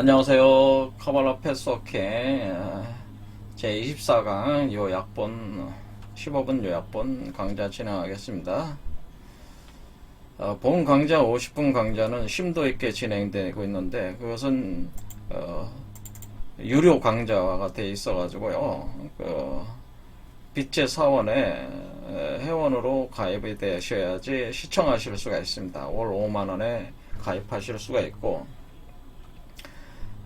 안녕하세요. 카발라 패스워킹 제24강 요약본 15분 요약본 강좌 진행하겠습니다. 어, 본 강좌 50분 강좌는 심도 있게 진행되고 있는데 그것은 어, 유료 강좌가 돼 있어 가지고요. 그 빛의 사원에 회원으로 가입이 되셔야지 시청하실 수가 있습니다. 월 5만 원에 가입하실 수가 있고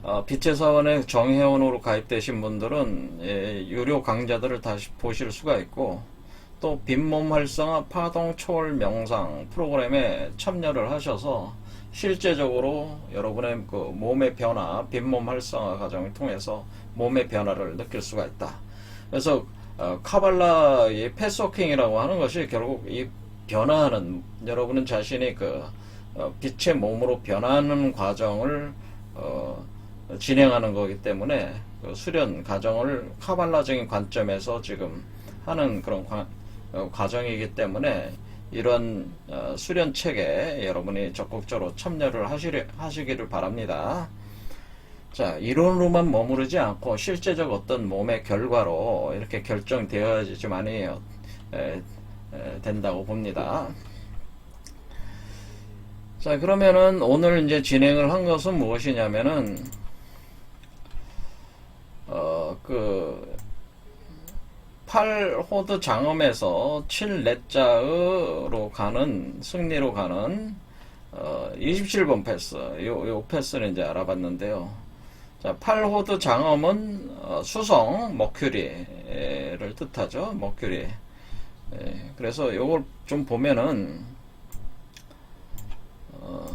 어, 빛의 사원에 정회원으로 가입되신 분들은 예, 유료 강좌들을 다시 보실 수가 있고 또 빈몸 활성화 파동 초월 명상 프로그램에 참여를 하셔서 실제적으로 여러분의 그 몸의 변화, 빈몸 활성화 과정을 통해서 몸의 변화를 느낄 수가 있다. 그래서 어, 카발라의 패스워킹이라고 하는 것이 결국 이 변화하는 여러분은 자신이 그 어, 빛의 몸으로 변하는 과정을 어, 진행하는 거기 때문에 그 수련 과정을 카발라적인 관점에서 지금 하는 그런 과, 어, 과정이기 때문에 이런 어, 수련 책에 여러분이 적극적으로 참여를 하시려, 하시기를 바랍니다. 자, 이론으로만 머무르지 않고 실제적 어떤 몸의 결과로 이렇게 결정되어야지만이 에, 에, 된다고 봅니다. 자, 그러면은 오늘 이제 진행을 한 것은 무엇이냐면은 어, 그 8호드 장엄에서 7넷자으로 가는 승리로 가는 어, 27번 패스. 요, 요 패스를 이제 알아봤는데요. 자, 8호드 장엄은 어, 수성 머큐리를 뜻하죠. 머큐리. 예, 그래서 요걸 좀 보면은 어,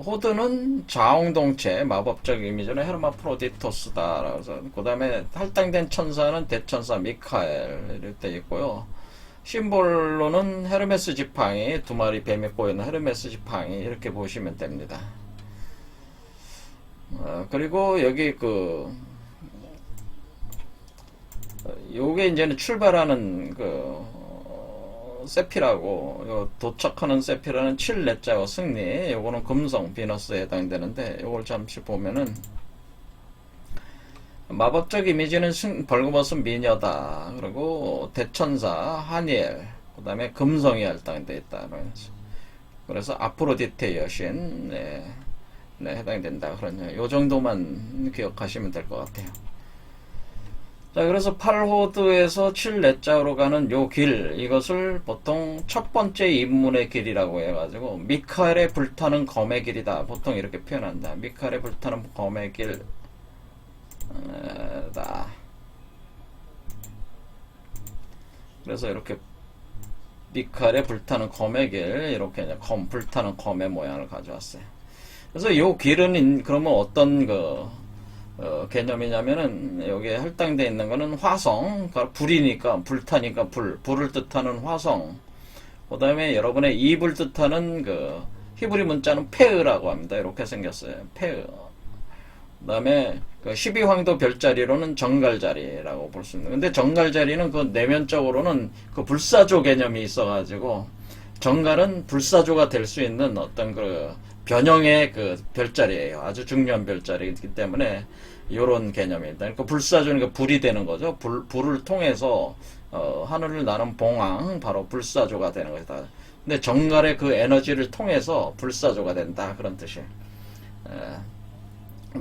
호드는 자웅동체 마법적 이미지는 헤르마프로디토스다. 그 다음에 할당된 천사는 대천사 미카엘 이렇게 돼 있고요. 심볼로는 헤르메스 지팡이 두 마리 뱀에 꼬이는 헤르메스 지팡이 이렇게 보시면 됩니다. 어, 그리고 여기 그 어, 요게 이제는 출발하는 그 어, 세피라고 요 도착하는 세피라는 7넷자와 승리 요거는 금성 비너스에 해당되는데 요걸 잠시 보면은 마법적 이미지는 승, 벌거벗은 미녀다. 그리고 대천사 하니엘 그 다음에 금성이 할당되어 있다 그러면서 그래서 아프로디테 여신 네, 네 해당된다. 그러냐 요 정도만 기억하시면 될 것 같아요 자, 그래서 8호드에서 7넷자로 가는 요 길, 이것을 보통 첫 번째 입문의 길이라고 해가지고, 미카엘의 불타는 검의 길이다. 보통 이렇게 표현한다. 미카엘의 불타는 검의 길, 에, 다. 그래서 이렇게, 미카엘의 불타는 검의 길, 이렇게 검, 불타는 검의 모양을 가져왔어요. 그래서 요 길은, 인- 그러면 어떤 그, 어, 개념이냐면은 여기 에 할당되어 있는 거는 화성, 그러니까 불이니까 불타니까 불, 불을 뜻하는 화성. 그 다음에 여러분의 입을 뜻하는 그 히브리 문자는 페으라고 합니다. 이렇게 생겼어요. 페으. 그 다음에 그 12황도 별자리로는 정갈자리라고 볼 수 있는. 근데 정갈자리는 그 내면적으로는 그 불사조 개념이 있어가지고 정갈은 불사조가 될 수 있는 어떤 그 변형의 그 별자리예요. 아주 중요한 별자리이기 때문에 이런 개념입니다. 그러니까 불사조는 그 불이 되는 거죠. 불, 불을 통해서 어, 하늘을 나는 봉황 바로 불사조가 되는 것이다. 근데 정갈의 그 에너지를 통해서 불사조가 된다 그런 뜻이에요. 에.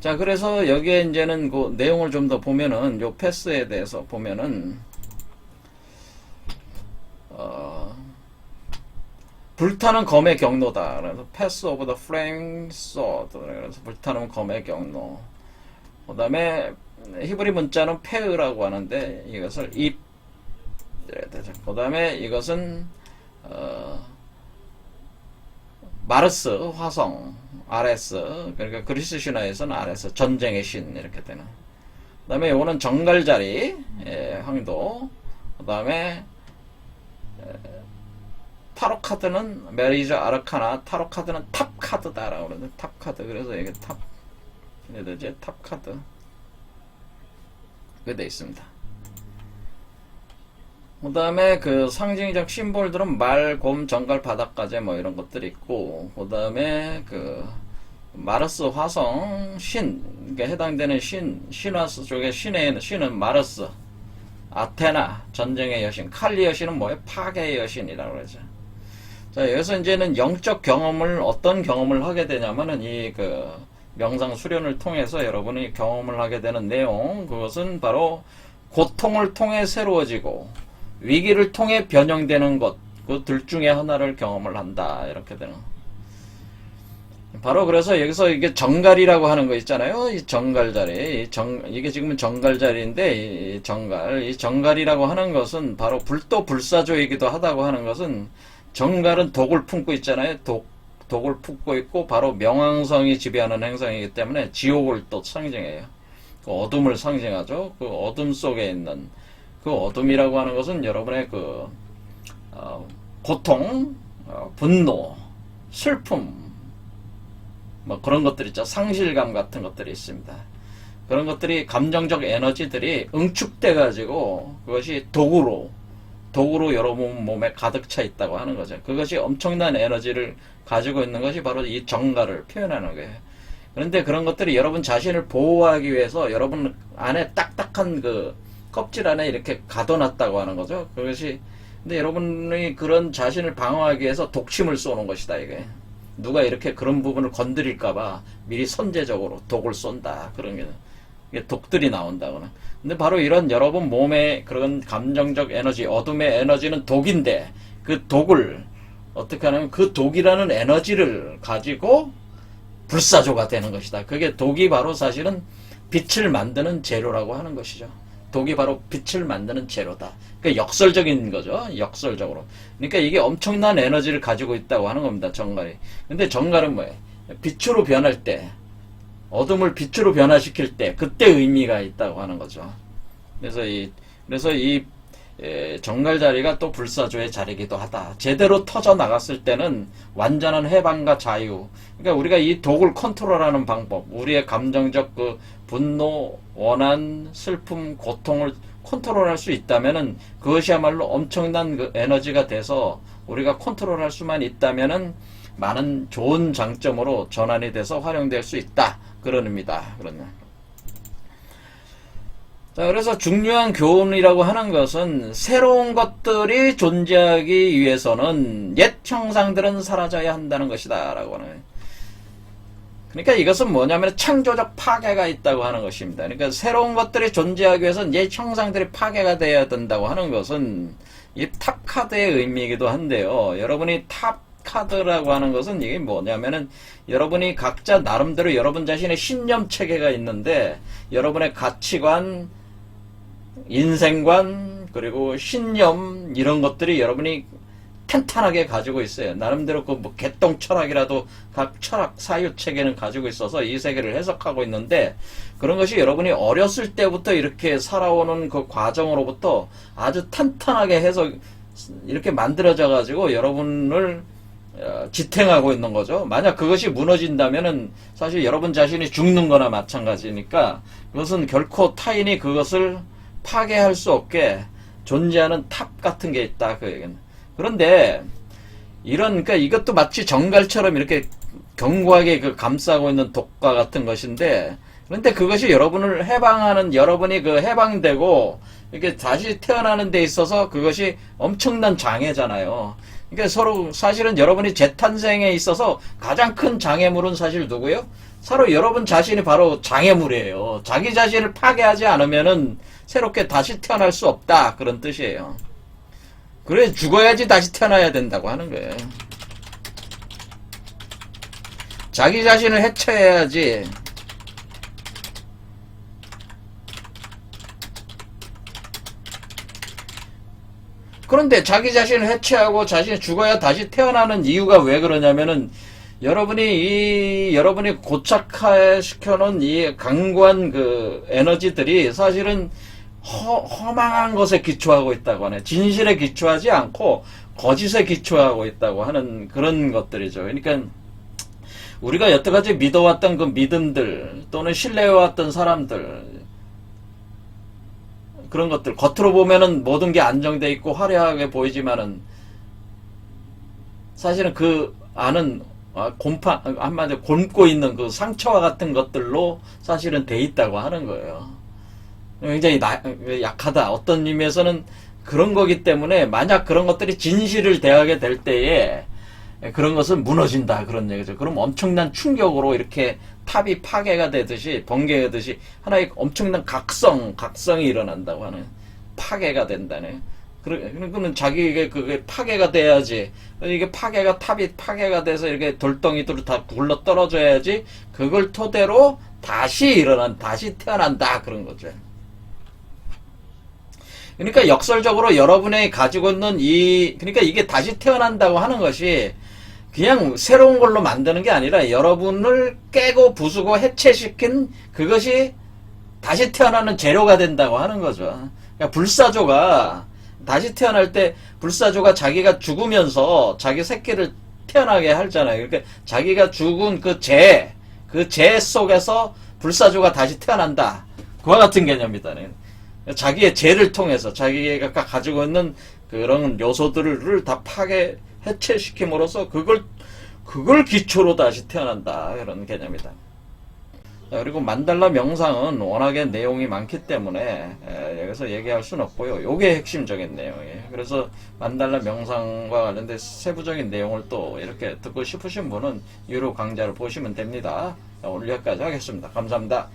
자 그래서 여기에 이제는 그 내용을 좀 더 보면은 요 패스에 대해서 보면은 어, 불타는 검의 경로다. 그래서 패스 오브 더 플레임 소드. 그래서 불타는 검의 경로. 그다음에 히브리 문자는 페으라고 하는데 이것을 입. 그다음에 이것은 어, 마르스 화성 아레스 그러니까 그리스 신화에서는 아레스 전쟁의 신 이렇게 되는. 그다음에 이거는 정갈자리 예, 황도. 그다음에 타로 카드는 메리저 아르카나 타로 카드는 탑 카드다라고 그러는데 탑 카드. 그래서 이게 탑 얘들지? 탑 카드. 그게 돼 있습니다. 그 다음에 그 상징적 심볼들은 말, 곰, 정갈, 바닥까지 뭐 이런 것들이 있고 그 다음에 그 마르스 화성 신 그러니까 해당되는 신 신화스 쪽의 신의 신은 마르스 아테나 전쟁의 여신 칼리 여신은 뭐예요? 파괴의 여신이라고 그러죠 자 여기서 이제는 영적 경험을 어떤 경험을 하게 되냐면은 이 그 명상 수련을 통해서 여러분이 경험을 하게 되는 내용 그것은 바로 고통을 통해 새로워지고 위기를 통해 변형되는 것 그 둘 중에 하나를 경험을 한다 이렇게 되는. 바로 그래서 여기서 이게 정갈이라고 하는 거 있잖아요. 이 정갈 자리, 이 정 이게 지금은 정갈 자리인데 이 정갈, 이 정갈이라고 하는 것은 바로 불도 불사조이기도 하다고 하는 것은 정갈은 독을 품고 있잖아요. 독 독을 품고 있고 바로 명왕성이 지배하는 행성이기 때문에 지옥을 또 상징해요. 그 어둠을 상징하죠. 그 어둠 속에 있는 그 어둠이라고 하는 것은 여러분의 그 어, 고통, 어, 분노, 슬픔, 뭐 그런 것들 있죠. 상실감 같은 것들이 있습니다. 그런 것들이 감정적 에너지들이 응축돼 가지고 그것이 독으로 독으로 여러분 몸에 가득 차 있다고 하는 거죠. 그것이 엄청난 에너지를 가지고 있는 것이 바로 이 정가를 표현하는 거예요. 그런데 그런 것들이 여러분 자신을 보호하기 위해서 여러분 안에 딱딱한 그 껍질 안에 이렇게 가둬놨다고 하는 거죠. 그것이 근데 여러분이 그런 자신을 방어하기 위해서 독침을 쏘는 것이다 이게. 누가 이렇게 그런 부분을 건드릴까봐 미리 선제적으로 독을 쏜다 그런 게 독들이 나온다거나. 근데 바로 이런 여러분 몸의 그런 감정적 에너지, 어둠의 에너지는 독인데 그 독을 어떻게 하냐면 그 독이라는 에너지를 가지고 불사조가 되는 것이다. 그게 독이 바로 사실은 빛을 만드는 재료라고 하는 것이죠. 독이 바로 빛을 만드는 재료다. 그러니까 역설적인 거죠. 역설적으로. 그러니까 이게 엄청난 에너지를 가지고 있다고 하는 겁니다. 정갈이. 근데 정갈은 뭐예요? 빛으로 변할 때, 어둠을 빛으로 변화시킬 때, 그때 의미가 있다고 하는 거죠. 그래서 이, 그래서 이, 에, 정갈 자리가 또 불사조의 자리이기도 하다. 제대로 터져 나갔을 때는 완전한 해방과 자유. 그러니까 우리가 이 독을 컨트롤하는 방법, 우리의 감정적 그 분노, 원한, 슬픔, 고통을 컨트롤할 수 있다면은 그것이야말로 엄청난 그 에너지가 돼서 우리가 컨트롤할 수만 있다면은 많은 좋은 장점으로 전환이 돼서 활용될 수 있다. 그런 의미다. 그러면. 자, 그래서 중요한 교훈이라고 하는 것은 새로운 것들이 존재하기 위해서는 옛 형상들은 사라져야 한다는 것이다. 라고 하는. 그러니까 이것은 뭐냐면 창조적 파괴가 있다고 하는 것입니다. 그러니까 새로운 것들이 존재하기 위해서는 옛 형상들이 파괴가 되어야 된다고 하는 것은 이 탑 카드의 의미이기도 한데요. 여러분이 탑 카드라고 하는 것은 이게 뭐냐면은 여러분이 각자 나름대로 여러분 자신의 신념 체계가 있는데 여러분의 가치관, 인생관, 그리고 신념 이런 것들이 여러분이 탄탄하게 가지고 있어요. 나름대로 그 뭐 개똥 철학이라도 각 철학 사유 체계는 가지고 있어서 이 세계를 해석하고 있는데 그런 것이 여러분이 어렸을 때부터 이렇게 살아오는 그 과정으로부터 아주 탄탄하게 해서 이렇게 만들어져 가지고 여러분을 어, 지탱하고 있는 거죠. 만약 그것이 무너진다면은 사실 여러분 자신이 죽는 거나 마찬가지니까 그것은 결코 타인이 그것을 파괴할 수 없게 존재하는 탑 같은 게 있다. 그 얘기는. 그런데 이런 그러니까 이것도 마치 정갈처럼 이렇게 견고하게 그 감싸고 있는 독과 같은 것인데 그런데 그것이 여러분을 해방하는 여러분이 그 해방되고 이렇게 다시 태어나는 데 있어서 그것이 엄청난 장애잖아요. 그러니까 서로 사실은 여러분이 재탄생에 있어서 가장 큰 장애물은 사실 누구요? 서로 여러분 자신이 바로 장애물이에요. 자기 자신을 파괴하지 않으면은 새롭게 다시 태어날 수 없다 그런 뜻이에요. 그래 죽어야지 다시 태어나야 된다고 하는 거예요. 자기 자신을 해쳐야지. 그런데 자기 자신을 해체하고 자신이 죽어야 다시 태어나는 이유가 왜 그러냐면은 여러분이 이 여러분이 고착화 시켜놓은 이 강고한 그 에너지들이 사실은 허, 허망한 것에 기초하고 있다고 하네. 진실에 기초하지 않고 거짓에 기초하고 있다고 하는 그런 것들이죠. 그러니까 우리가 여태까지 믿어왔던 그 믿음들 또는 신뢰해왔던 사람들 그런 것들 겉으로 보면은 모든 게 안정돼 있고 화려하게 보이지만은 사실은 그 안은 아, 곰파 한마디로 곪고 있는 그 상처와 같은 것들로 사실은 돼 있다고 하는 거예요. 굉장히 나- 약하다. 어떤 의미에서는 그런 거기 때문에 만약 그런 것들이 진실을 대하게 될 때에 그런 것은 무너진다 그런 얘기죠. 그럼 엄청난 충격으로 이렇게 탑이 파괴가 되듯이 번개되듯이 하나의 엄청난 각성, 각성이 일어난다고 하는 파괴가 된다네. 그러- 그러면 자기에게 그게 파괴가 돼야지. 이게 파괴가 탑이 파괴가 돼서 이렇게 돌덩이들을 다 굴러 떨어져야지. 그걸 토대로 다시 일어난, 다시 태어난다 그런 거죠. 그러니까 역설적으로 여러분이 가지고 있는 이 그러니까 이게 다시 태어난다고 하는 것이 그냥 새로운 걸로 만드는 게 아니라 여러분을 깨고 부수고 해체시킨 그것이 다시 태어나는 재료가 된다고 하는 거죠. 그러니까 불사조가 다시 태어날 때 불사조가 자기가 죽으면서 자기 새끼를 태어나게 하잖아요. 그러니까 자기가 죽은 그 재, 그재 속에서 불사조가 다시 태어난다. 그와 같은 개념이다. 자기의 죄를 통해서 자기가 가지고 있는 그런 요소들을 다 파괴 해체시킴으로써 그걸 그걸 기초로 다시 태어난다 이런 개념이다. 자, 그리고 만달라 명상은 워낙에 내용이 많기 때문에 에, 여기서 얘기할 수는 없고요. 요게 핵심적인 내용이에요. 그래서 만달라 명상과 관련된 세부적인 내용을 또 이렇게 듣고 싶으신 분은 유료 강좌를 보시면 됩니다. 자, 오늘 여기까지 하겠습니다. 감사합니다.